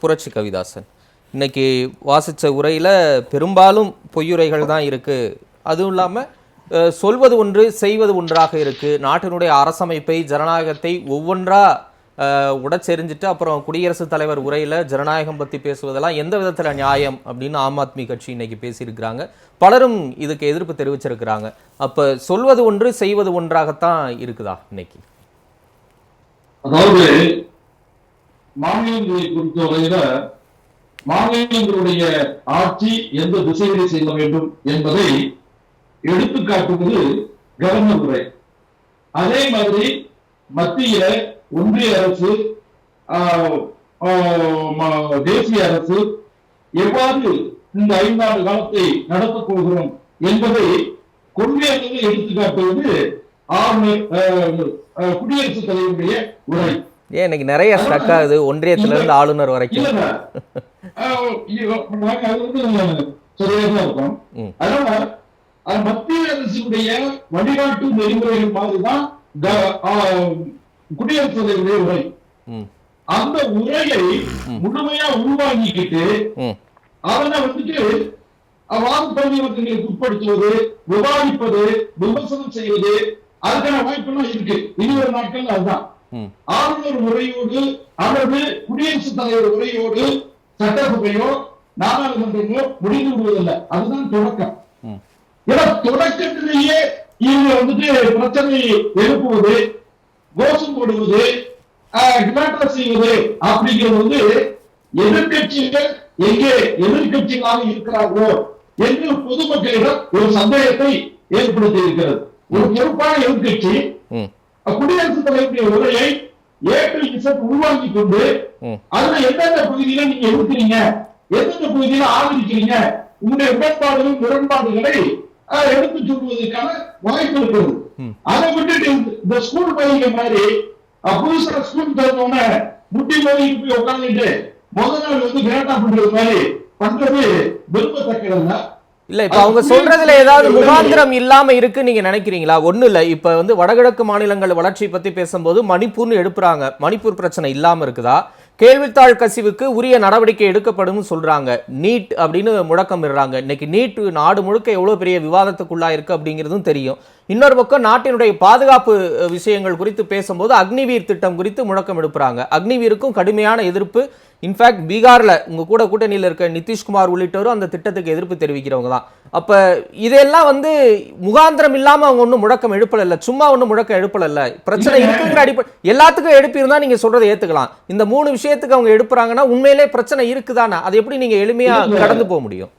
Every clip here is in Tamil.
புரட்சி கவிதாசன். இன்னைக்கு வாசித்த உரையில் பெரும்பாலும் பொய்யுரைகள் தான் இருக்குது அதுவும் இல்லாமல் சொல்வது ஒன்று செய்வது ஒன்றாக இருக்குது நாட்டினுடைய அரசமைப்பை ஜனநாயகத்தை ஒவ்வொன்றாக உடச்செறிஞ்சிட்டு அப்புறம் குடியரசுத் தலைவர் உரையில் ஜனநாயகம் பற்றி பேசுவதெல்லாம் எந்த விதத்தில் நியாயம் அப்படின்னு ஆம் ஆத்மி கட்சி இன்னைக்கு பேசியிருக்கிறாங்க. பலரும் இதுக்கு எதிர்ப்பு தெரிவிச்சிருக்கிறாங்க. அப்போ சொல்வது ஒன்று செய்வது ஒன்றாகத்தான் இருக்குதா இன்னைக்கு? அதாவது மாநிலங்களை பொறுத்தவரையில மாநிலங்களுடைய ஆட்சி எந்த திசையிலே செல்ல வேண்டும் என்பதை எடுத்துக்காட்டுவது கவர்னர் உரை. அதே மாதிரி மத்திய ஒன்றிய அரசு ஆஹ், ஆஹ், தேசிய அரசு எவ்வாறு இந்த ஐந்தாண்டு காலத்தை நடத்தப் போகிறோம் என்பதை கொள்கையாக எடுத்துக்காட்டுவது ஆளுநர் குடியரசுத் தலைவருடைய உரை. ஏன் இன்னைக்கு நிறைய ஸ்ட்ரக் ஆகுது? ஒன்றியத்துல இருந்து ஆளுநர் வரைக்கும். மத்திய அரசுடைய வழிகாட்டு நெறிமுறைகள் மாதிரிதான் க- ஆஹ், குடியரசுத் தலைவருடைய உரை. ம். அந்த உரையை முழுமையா உள்வாங்கிக்கிட்டு அதனை வந்துட்டு வாத பரிவர்த்தனைகளுக்கு உட்படுத்துவது விவாதிப்பது விமர்சனம் செய்வது அதுக்கான வாய்ப்பெல்லாம் இருக்கு. இனி ஒரு நாட்கள் அதுதான். ஆளுநர் உரையோடு அல்லது குடியரசுத் தலைவர் உரையோடு சட்டசபையோ நாடாளுமன்றமோ முடிந்து விடுவதில்லை. அதுதான் தொடக்கம். ஏன்னா தொடக்கத்திலேயே இவங்க வந்துட்டு பிரச்சனை எழுப்புவது கோஷம் போடுவது கிளாட்டா செய்வது அப்படிங்கிறது வந்து எதிர்கட்சிகள் எங்கே எதிர்கட்சிகளாக இருக்கிறார்களோ என்று பொதுமக்களிடம் ஒரு சந்தேகத்தை ஏற்படுத்தி இருக்கிறது ஒரு பொறுப்பான எதிர்கட்சி குடியரசுத் தலைவருடைய உரையை ஏப்ரல் இசட் உருவாக்கி கொண்டு அதுல எந்தெந்த பகுதியில நீங்க எடுக்கிறீங்க? எந்தெந்த பகுதியில ஆதரிக்கிறீங்க? உங்களுடைய உடன்பாடுகள் முரண்பாடுகளை எடுத்து சொல்வதற்கான வாய்ப்பு இருக்கிறது. அதை விட்டுட்டு இந்த- ஸ்கூல் பையங்க மாதிரி புதுசா ஸ்கூல் திறந்தோட முட்டி மோதி போய் உட்காந்துட்டு முதல் நாள் வந்து கிராட்டா பண்றது மாதிரி பண்றது விரும்பத்தக்கதல்ல இல்ல இப்ப அவங்க சொல்றதுல ஏதாவது முகாந்திரம் இல்லாம இருக்கு நீங்க நினைக்கிறீங்களா? ஒண்ணு இல்ல. இப்ப வந்து வடகிழக்கு மாநிலங்கள் வளர்ச்சி பத்தி பேசும்போது மணிப்பூர்னு எடுப்புறாங்க. மணிப்பூர் பிரச்சனை இல்லாம இருக்குதா? கேள்வித்தாள் கசிவுக்கு உரிய நடவடிக்கை எடுக்கப்படும் சொல்றாங்க. நீட் அப்படின்னு முழக்கம் இடுறாங்க இன்னைக்கு நீட் நாடு முழுக்க எவ்வளவு பெரிய விவாதத்துக்குள்ளா இருக்கு அப்படிங்கிறதும் தெரியும். இன்னொரு பக்கம் நாட்டினுடைய பாதுகாப்பு விஷயங்கள் குறித்து பேசும்போது அக்னிவீர் திட்டம் குறித்து முழக்கம் எடுப்புறாங்க அக்னிவீருக்கும் கடுமையான எதிர்ப்பு இன்ஃபேக்ட் பீகார்ல உங்க கூட கூட்டணியில் இருக்க நிதிஷ்குமார் உள்ளிட்டோரும் அந்த திட்டத்துக்கு எதிர்ப்பு தெரிவிக்கிறவங்க தான். அப்ப இதெல்லாம் வந்து முகாந்திரம் இல்லாம அவங்க ஒன்றும் முழக்கம் எழுப்பல இல்ல சும்மா ஒன்றும் முழக்கம் எழுப்பல இல்ல. பிரச்சனை. இருக்குங்கிற அடிப்படை எல்லாத்துக்கும் எழுப்பியிருந்தா நீங்க சொல்றதை ஏத்துக்கலாம். இந்த மூணு விஷயத்துக்கு அவங்க எடுப்புறாங்கன்னா உண்மையிலே பிரச்சனை இருக்குதானா? அதை எப்படி நீங்க எளிமையா இல்ல. கடந்து போக முடியும்.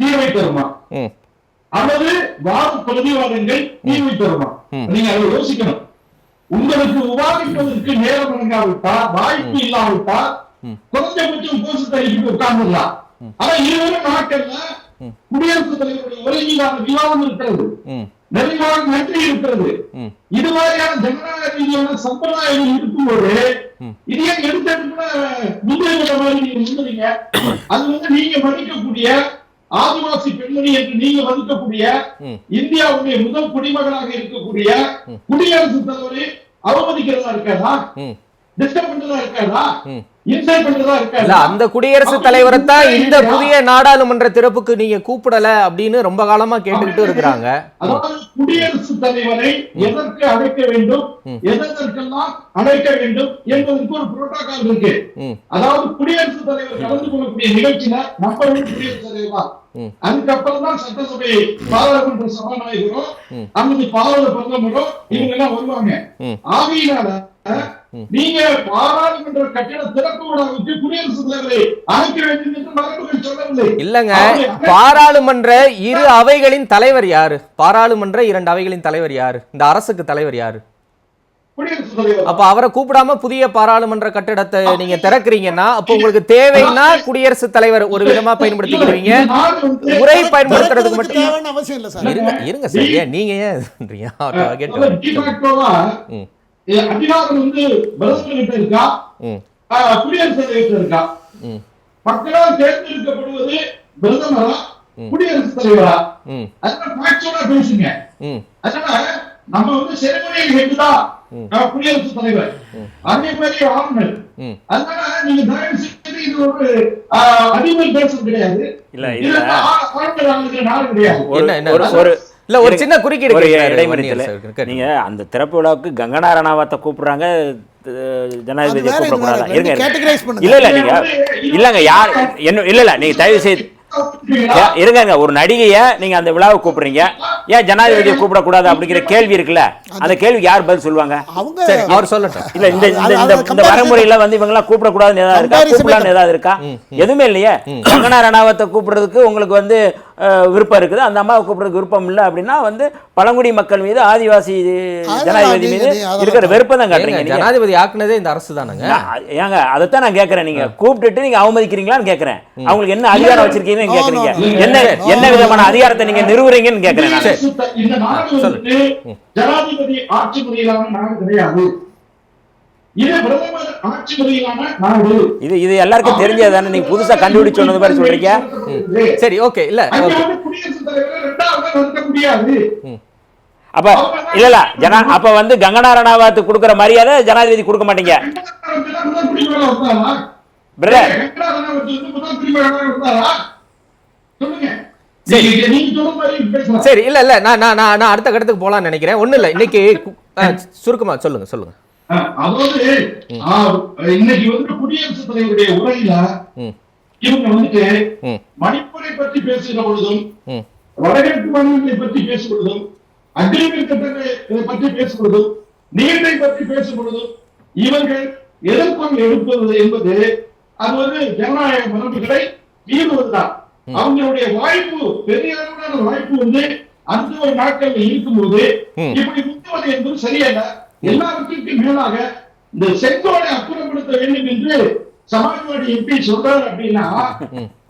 தீமை தருமா? அல்லது வாத பிரதிவாதங்கள் தீமை தருமா. நீங்க அதை யோசிக்கணும். உங்களுக்கு விவாதிப்பதற்கு நேரம் வழங்காவிட்டா வாய்ப்பு இல்லாவிட்டா ம். குறைஞ்சபட்சம் கோஷத்தை எழுப்பி உட்கார்ந்துடலாம். ஆனா இருவரும் நாட்கள்ல. குடியரசுத் தலைவருடைய உரையிலான விவாதம் இருக்கிறது. நிறைவான நன்றி இருக்கிறது. இது மாதிரியான ஜனநாயக ரீதியான சம்பிரதாயங்கள் இருக்கும்போது. இது ஏன் எடுத்தெடுப்புல முன்னுரிமை மாதிரி நீங்க முன்னுறீங்க அது வந்து நீங்க மதிக்கக்கூடிய ஆதிவாசி பெண்மணி என்று நீங்க மதிக்கக்கூடிய. இந்தியாவுடைய முதல் குடிமகனாக இருக்கக்கூடிய ம். குடியரசுத் தலைவரை அவமதிக்கிறதா இருக்காதா அந்த குடியரசுத் தலைவரை தான் இந்த புதிய நாடாளுமன்ற திறப்புக்கு நீங்க கூப்பிடல அப்படின்னு ரொம்ப காலமா கேட்டுக்கிட்டு இருக்கிறாங்க. அதாவது குடியரசுத் தலைவரை எதற்கு அழைக்க வேண்டும். எதற்கெல்லாம் அழைக்க வேண்டும் என்பதற்கு ஒரு புரோட்டோகால் இருக்கு. அதாவது குடியரசுத் தலைவர் கலந்து கொள்ளக்கூடிய நிகழ்ச்சியில நம்ம வந்து குடியரசுத் தலைவர். அதுக்கப்புறம் தான் சட்டசபை பாராளுமன்ற சபாநாயகரும். அல்லது பாராள பிரதமரும் இவங்க எல்லாம் வருவாங்க. ஆகையினால. நீங்க பாராளுமன்ற கட்டிட திறப்பு விழாவுக்கு குடியரசுத் தலைவரை அழைக்க வேண்டும் என்று மரபுகள் சொல்லவில்லை. இல்லங்க. பாராளுமன்ற இரு அவைகளின் தலைவர் யாரு? பாராளுமன்ற இரண்டு அவைகளின் தலைவர் யாரு? இந்த அரசுக்கு தலைவர் யாரு? குடியரசுத் தலைவர். அப்ப அவரை கூப்பிடாம புதிய பாராளுமன்ற கட்டடத்தை நீங்க திறக்கிறீங்கன்னா அப்போ உங்களுக்கு தேவைன்னா குடியரசுத் தலைவர் ஒரு விதமா வந்து உரை பயன்படுத்துறதுக்கு மட்டும் அவசியம் இல்லை சார். இருங்க இருங்க சார். ஏன் நீங்க ஏன்? அதிகாரம் வந்து பிரதமர் இருக்கா? குடியரசுத் தலைவர் இருக்கா? மக்களால் தேர்ந்தெடுக்கப்படுவது பிரதமரா. குடியரசுத் தலைவரா? அதனால பேசுங்க. அதனால நம்ம வந்து செரிமனியல் ஹெட் தான் ம். அஹ், குடியரசுத் தலைவர். அதே மாதிரி ஆளுநர். அதனால நீங்க தயவு செய்து இது ஒரு அடிமை தேசம் கிடையாது. இல்ல இது இதுல ஆ- ஆளுநர் ஆளுகிற நாடு கிடையாது. இல்ல ஒரு. சின்ன குறுக்கீடு ஒரு இடைமறித்தல நீங்க அந்த திறப்பு விழாவுக்கு கங்கனா ரணாவத்தை கூப்பிடுறாங்க இது கூப்பிடக்கூடாது. இல்ல இல்ல நீங்க இல்லங்க யார் என்ன இல்ல இல்ல நீங்க தயவு செய்து இருங்க இருங்க. ஒரு நடிகைய நீங்க அந்த விழாவை கூப்பிடுறீங்க. ஏன் ஜனாதிபதியை கூப்பிடக்கூடாது அப்படிங்கிற கேள்வி இருக்குல்ல? அந்த கேள்விக்கு யார் பதில் சொல்லுவாங்க? அவர் சொல்லட்டும். இல்ல இந்த இந்த இந்த வரமுறையில வந்து இவங்க எல்லாம் கூப்பிடக்கூடாதுன்னு ஏதாவது இருக்கா? கூப்பிடலாம்னு ஏதாவது இருக்கா? எதுவுமே இல்லையே. கங்கனா ரணாவத்தை கூப்பிடுறதுக்கு உங்களுக்கு வந்து விருப்பம் இருக்குது. அந்த அம்மாவை கூப்பிடுறதுக்கு விருப்பம் இல்லை அப்படின்னா வந்து பழங்குடி மக்கள் மீது ஆதிவாசி ஜனாதிபதி மீது இருக்கிற வெறுப்பை தான் காட்டுறீங்க நீங்க. ஜனாதிபதி ஆக்குனதே இந்த அரசு தானங்க? ஏங்க அதைத்தான் நான் கேட்கறேன் நீங்க. கூப்பிட்டுட்டு நீங்க அவமதிக்கிறீங்களான்னு கேட்கறேன் அவங்களுக்கு என்ன அதிகாரம் வச்சிருக்கீங்கன்னு no. என்ன என்ன விதமான அதிகாரத்தை நீங்க நிறுவுறீங்கன்னு கேட்கறேன் இந்த நாடு ஜனாதிபதி ஆட்சி முறையிலான நாடு கிடையாது இது இது எல்லாருக்கும் தெரிஞ்சது தானே நீங்க புதுசா கண்டுபிடிச்சு சொன்னது மாதிரி சொல்றீங்க? சரி ஓகே இல்ல அப்ப இல்ல இல்ல ஜனா அப்ப வந்து கங்கனா ரணாவத்துக்கு கொடுக்குற மரியாதை ஜனாதிபதி கொடுக்க மாட்டீங்க. பிரதர் சரி. இல்ல இல்ல நான் நான் நான் அடுத்த கட்டத்துக்கு போலாம்னு நினைக்கிறேன். ஒண்ணும் இல்ல இன்னைக்கு சுருக்கமா சொல்லுங்க சொல்லுங்க. அதாவது இன்னைக்கு வந்து குடியரசுத் தலைவருடைய உரையில இவங்க வந்துட்டு மணிப்பூரை பற்றி பேசுகிற பொழுதும் வடகிழக்கு மாநிலங்களை பற்றி பேசும் பொழுதும் அக்ரிமெண்ட் திட்டங்களை பற்றி பேசும் பொழுதும் நீட்டை பற்றி பேசும் பொழுதும் இவர்கள் எதிர்ப்புகள் எடுப்பது என்பது அது வந்து ஜனநாயக மரபுகளை மீறுவதுதான். அவங்களுடைய வாய்ப்பு பெரிய அளவிலான வாய்ப்பு வந்து அந்த ஒரு நாட்கள் இருக்கும்போது. இப்படி முந்துவது என்பது சரியல்ல. எல்லாவற்றிற்கும் மேலாக இந்த செங்கோலை அப்புறப்படுத்த வேண்டும் என்று சமாஜ்வாடி எம்பி சொல்றாரு அப்படின்னா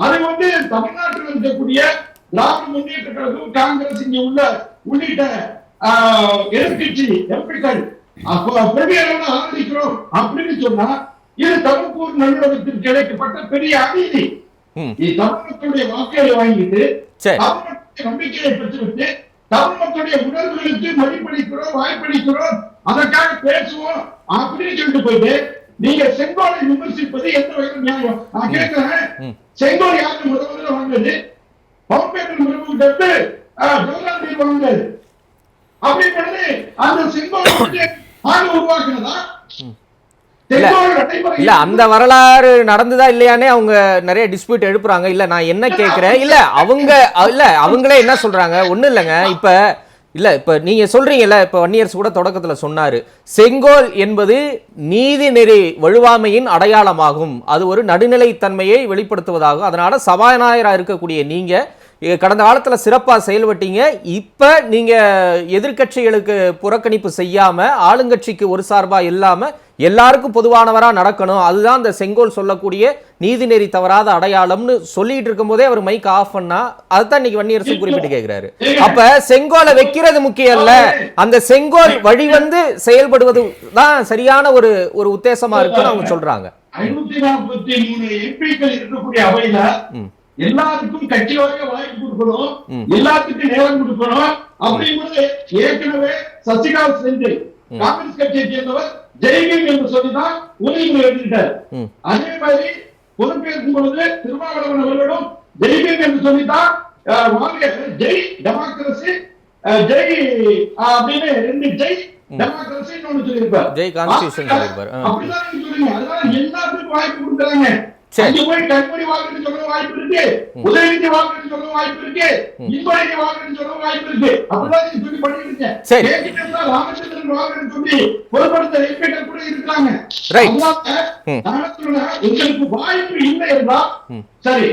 அது வந்து தமிழ்நாட்டில் இருக்கக்கூடிய திராவிட முன்னேற்ற கழகம் காங்கிரஸ் இங்க உள்ள உள்ளிட்ட ஆஹ், எதிர்க்கட்சி எம்பிக்கள் அளவில் ஆதரிக்கிறோம் அப்படின்னு சொன்னா இது தமிழ்பூர் நல்லுறவத்திற்கு கிடைக்கப்பட்ட பெரிய அநீதி. தமிழ் மக்களுடைய வாக்குகளை வாங்கிட்டு. தமிழ் நம்பிக்கையை பெற்றுவிட்டு தமிழ் மக்களுடைய உணர்வுகளுக்கு மதிப்பளிக்கிறோம் வாய்ப்பளிக்கிறோம் அதற்காக பேசுவோம். அப்படின்னு சொல்லிட்டு போயிட்டு நீங்க செங்கோலை விமர்சிப்பது எந்த வகையில் நியாயம். நான் கேட்கிறேன். செங்கோல் முதல் முதல்ல வாங்கினது? ஆஹ், ஜவஹர்லால் நேரு வாங்கினாரு அப்படி பண்ணது அந்த செங்கோல் ஆண்டு உருவாக்குனதா? இல்ல. அந்த வரலாறு நடந்ததா இல்லையானே அவங்க நிறைய டிஸ்பியூட் எழுப்புறாங்க இல்ல நான் என்ன கேக்குறேன்? இல்ல அவங்க இல்ல அவங்களே என்ன சொல்றாங்க? ஒண்ணும் இல்லைங்க. இப்ப இல்லை இப்போ நீங்கள் சொல்கிறீங்கல்ல இப்போ வன்னியர்ஸ் கூட தொடக்கத்தில் சொன்னார் செங்கோல் என்பது நீதிநெறி வழுவாமையின் அடையாளமாகும். அது ஒரு நடுநிலைத்தன்மையை வெளிப்படுத்துவதாகும். அதனால் சபாநாயகராக இருக்கக்கூடிய நீங்கள் கடந்த காலத்துல சிறப்பா செயல்பட்டீங்க. இப்ப நீங்க எதிர்க்கட்சிகளுக்கு புறக்கணிப்பு செய்யாம ஆளுங்கட்சிக்கு ஒரு சார்பா இல்லாம எல்லாருக்கும் பொதுவானவரா நடக்கணும். அதுதான் அந்த செங்கோல் சொல்லக்கூடிய நீதிநெறி தவறாத அடையாளம்னு சொல்லிட்டு இருக்கும்போதே அவர் மைக் ஆஃப் பண்ணா அதுதான் இன்னைக்கு வன்னியரசு குறிப்பிட்டு கேக்குறாரு. அப்ப செங்கோலை வைக்கிறது முக்கியம் இல்ல. அந்த செங்கோல் வழி வந்து செயல்படுவது தான் சரியான ஒரு ஒரு உத்தேசமா இருக்குன்னு அவங்க சொல்றாங்க. ஐநூத்தி நாற்பத்தி மூணு எம்பிக்கள் இருக்கக்கூடிய அவையில எல்லாருக்கும் கட்சி வாரிய வாய்ப்பு கொடுக்கணும். எல்லாத்துக்கும் நேரம் கொடுக்கணும். அப்படிங்கிறது ஏற்கனவே சசிகாந்த் செந்தில் காங்கிரஸ் கட்சியை சேர்ந்தவர் ஜெய்பீம் என்று சொல்லிதான் உதயநிதி எழுதிட்டார். அதே மாதிரி பொறுப்பேற்கும் பொழுது திருமாவளவன் அவர்களும் ஜெய்பீம் என்று வாங்க ஜெய் டெமோக்ரஸி ஜெய் அப்படின்னு ரெண்டு ஜெய் டெமோக்ரஸி சொல்லியிருப்பார். அப்படிதான் நீங்க சொல்றீங்க. அதனால எல்லாத்துக்கும் வாய்ப்பு கொடுக்குறாங்க. அங்க போய் கண்மணி வாக்குன்னு சொல்ல வாய்ப்பு இருக்கு. உதயநிதி வாக்குன்னு சொல்ல வாய்ப்பு இருக்கு. இன்பநிதி வாக்குன்னு சொல்ல வாய்ப்பு இருக்கு. அப்படிதான் சொல்லி பண்ணிட்டு ராமச்சந்திரன் வாக்குன்னு சொல்லி எம்பிக்கள் கூட இருக்காங்க. அதனால வாய்ப்பு இல்லை என்றா சரி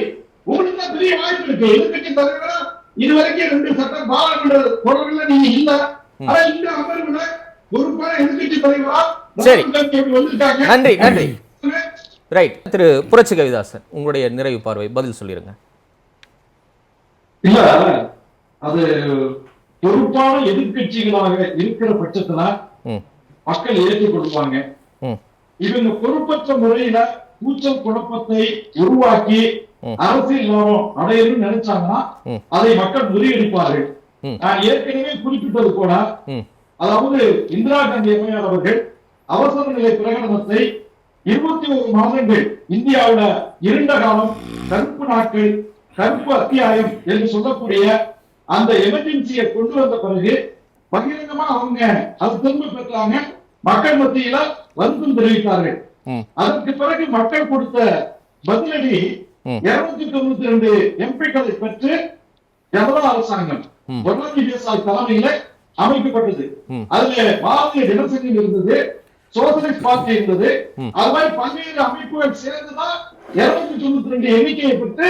உங்களுக்கு தான் பெரிய வாய்ப்பு இருக்கு. எதிர்கட்சி தலைவரா இதுவரைக்கும் ரெண்டு சட்ட பாராளுமன்ற தொடர்ல நீங்க இல்ல. ஆனா இந்த அமர்வுல பொறுப்பான எதிர்கட்சி தலைவரா சரி. நன்றி நன்றி. ரைட் திரு புரட்சி கவிதாசன் உங்களுடைய நிறைவு பார்வை பதில் சொல்லிருங்க. இல்ல அது பொறுப்பான எதிர்க்கட்சிகளாக இருக்கிற பட்சத்துல மக்கள் ஏற்றுக் ம். இவங்க பொறுப்பற்ற முறையில கூச்சல் குழப்பத்தை உருவாக்கி. அரசியல் லாபம் அடையணும்னு நினைச்சாங்கன்னா. அதை மக்கள் முறியடிப்பார்கள். நான் ஏற்கனவே குறிப்பிட்டது போல அதாவது இந்திரா காந்தி அம்மையார் அவர்கள் அவசர நிலை பிரகடனத்தை இருபத்தி ஒரு மாதங்கள் இந்தியாவுல இருண்ட காலம் கருப்பு நாட்கள் கருப்பு அத்தியாயம் என்று சொல்லக்கூடிய அந்த எமர்ஜென்சியை கொண்டு வந்த பிறகு பகிரங்கமா அவங்க அது திரும்ப பெற்றாங்க மக்கள் மத்தியில வருத்தம் தெரிவித்தார்கள். அதற்கு பிறகு மக்கள் கொடுத்த பதிலடி. இருநூத்தி தொண்ணூத்தி ரெண்டு எம்பிக்களை பெற்று ஜனதா அரசாங்கம் தேசாய் தலைமையில அமைக்கப்பட்டது. அதுல பாரதிய ஜனசங்கம் இருந்தது சோசலிஸ்ட் பார்ட்டி இருந்தது. அது மாதிரி பல்வேறு அமைப்புகள் சேர்ந்துதான் இருநூத்தி தொண்ணூத்தி ரெண்டு எண்ணிக்கையை பெற்று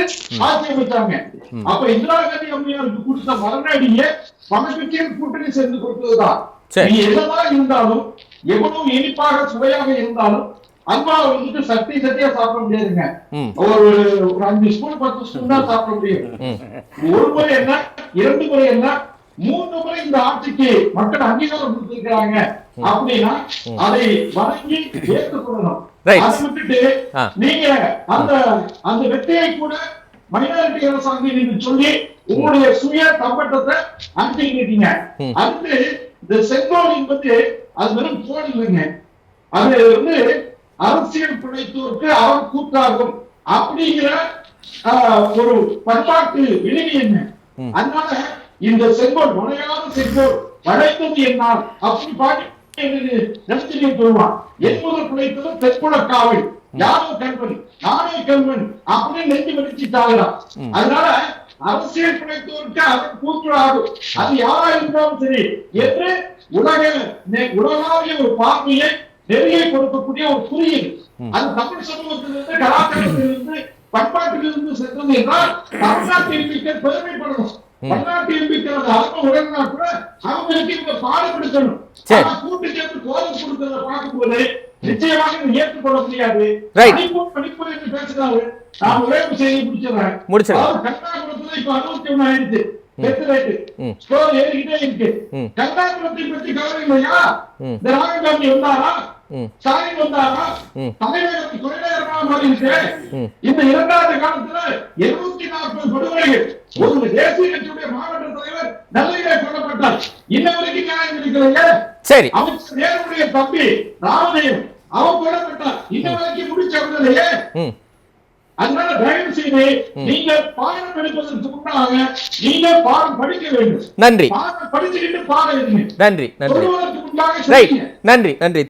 ஆட்சி அமைச்சாங்க அப்ப இந்திரா காந்தி அம்மையாருக்கு கொடுத்த மறுநாடியே பணக்கட்சியில் கூட்டணி சேர்ந்து கொடுத்ததுதான். நீ என்னதான் இருந்தாலும் எவ்வளவு இனிப்பாக சுவையாக இருந்தாலும் அல்வா வந்துட்டு சக்தி சக்தியா சாப்பிட முடியாதுங்க. ஒரு ஒரு அஞ்சு ஸ்பூன் பத்து ஸ்பூன் தான் சாப்பிட முடியும். ஒரு முறை என்ன இரண்டு முறை என்ன மூன்று முறை இந்த ஆட்சிக்கு மக்கள் அங்கீகாரம் கொடுத்திருக்கிறாங்க அப்படின்னா அதை வணங்கி ஏற்றுக்கொள்ளணும். அதை விட்டுட்டு ஆ. நீங்க அந்த அந்த வெற்றியை கூட மைனாரிட்டி அரசாங்கம் என்று சொல்லி உங்களுடைய சுய தம்பட்டத்தை அனுப்பிக்கிட்டீங்க. அடுத்து இந்த என்பது அது வெறும் இல்லைங்க அது வந்து அரசியல் பிழைத்தோருக்கு அவர் கூட்டாகும் அப்படிங்கிற ஒரு பண்பாட்டு விழுதி என்ன. அதனால இந்த செங்கோல் வளையாத செங்கோல் வளைத்தது என்னால். அப்படி பாட்டி நினைச்சு சொல்லுவான் என்பது பிழைத்தது தெற்குல காவல் யாரோ கல்வன் நானே கல்வன் அப்படின்னு நெஞ்சு வெடிச்சுட்டாங்களாம் அதனால அரசியல் பிழைத்தோருக்கு அவர் கூட்டுறாகும் அது யாரா இருந்தாலும் சரி என்று உலக உலகாவிய ஒரு பார்வையை நெறியை கொடுக்கக்கூடிய ஒரு குறியீடு. அது தமிழ் சமூகத்திலிருந்து கலாச்சாரத்திலிருந்து பண்பாட்டிலிருந்து சென்றது என்றால் தமிழ்நாட்டு எம்பிக்கள் பெருமைப்படணும். பன்னாட்டு எம்பிக்கள் அது அர்த்தம் உடனே கூட அவங்களுக்கு பாடுபடுத்தணும் சரி. ஆனா கூட்டு சேர்த்து கோலம் கொடுக்கறத பார்க்கும்போது நிச்சயமாக இதை ஏற்றுக்கொள்ள முடியாது. என்று நான் ஒரே ஒரு செய்தி முடிச்சிடறேன். முடிச்சிடுங்க. அதாவது கர்நாடகத்துல இப்ப அறுபத்தி ஒண்ணு ஆயிடுச்சு. ஏறிக்கிட்டே இருக்கு. கர்நாடகத்தை பத்தி கவலை இல்லையா? ம். இந்த ராகுல் காந்தி வந்தாரா. ஸ்டாலின் வந்தாரா? ம். தலைநகரம் கொலைநகரமா மாறி இருக்கு. இந்த இரண்டாவது காலத்துல இருநூத்தி நாற்பது படுகொலைகள். ஒரு தேசிய கட்சியுடைய மாவட்ட தலைவர் நல்லையிலே கொல்லப்பட்டார் இன்ன வரைக்கும் நியாயம் இருக்கிறீங்க சரி. தம்பி ராமதேவ் அவன் கொல்லப்பட்டார் இன்ன வரைக்கும் முடிச்சவில்லையே ம். அதனால தயவு செய்து நீங்க பாடம் படிப்பதற்கு முன்னாக நீங்க பாடம் படிக்க வேண்டும். நன்றி. பாடம் படிச்சுக்கிட்டு பாடம் எழுதுங்க நன்றி நன்றி. நன்றி நன்றி.